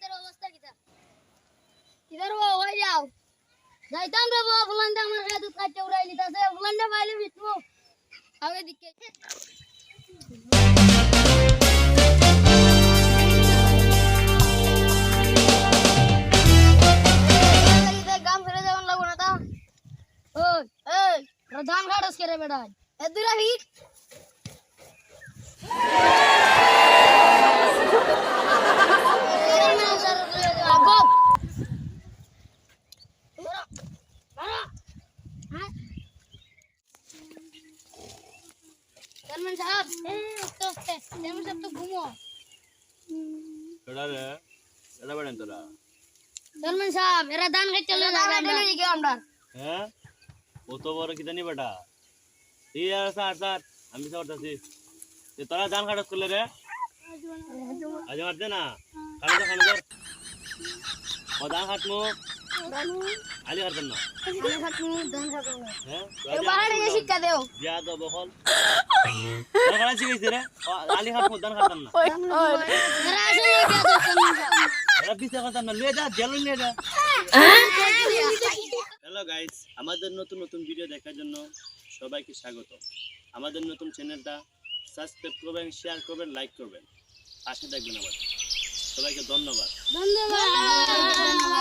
খেতের অবস্থা কিটা কিদার বাবা হয়ে যাও। যাইতাম রে বাবা ফুলান্ডা আমার খেত কাটতে উড়াই নিতাছে করে বেড়াই এ দুরা ভিড় চেয়ারম্যান সাহেব আস্তে আস্তে চেয়ারম্যান সাহেব তো ঘুমো এরা রে এরা বেড়েন তোরা চেয়ারম্যান সাহেব এরা ধান খাইতে চলে যাবে আমরা হ্যাঁ কত বড় কি জানি বেটা ঠিক আছে স্যার স্যার আমি স্যার করতেছি এ তোরা ধান কাটস করলে রে আজ মারতে না কানে তো কানে ধর ও ধান কাটমু আলি কাটতাম না হ্যাঁ শিক্ষা দেও যা দো বহল তোরা কারা শিখাইছে রে ও, আলি কাটমু ধান কাটতাম না এরা আসলে কি আছে চেয়ারম্যান সাহেব এরা পিছে কাটতাম না লিয়ে যা জেল নিয়ে যা হ্যালো গাইস আমাদের নতুন নতুন ভিডিও দেখার জন্য সবাইকে স্বাগত। আমাদের নতুন চ্যানেলটা সাবস্ক্রাইব করবেন শেয়ার করবেন লাইক করবেন। পাশে থাকবেন আমাদের। সবাইকে ধন্যবাদ। ধন্যবাদ।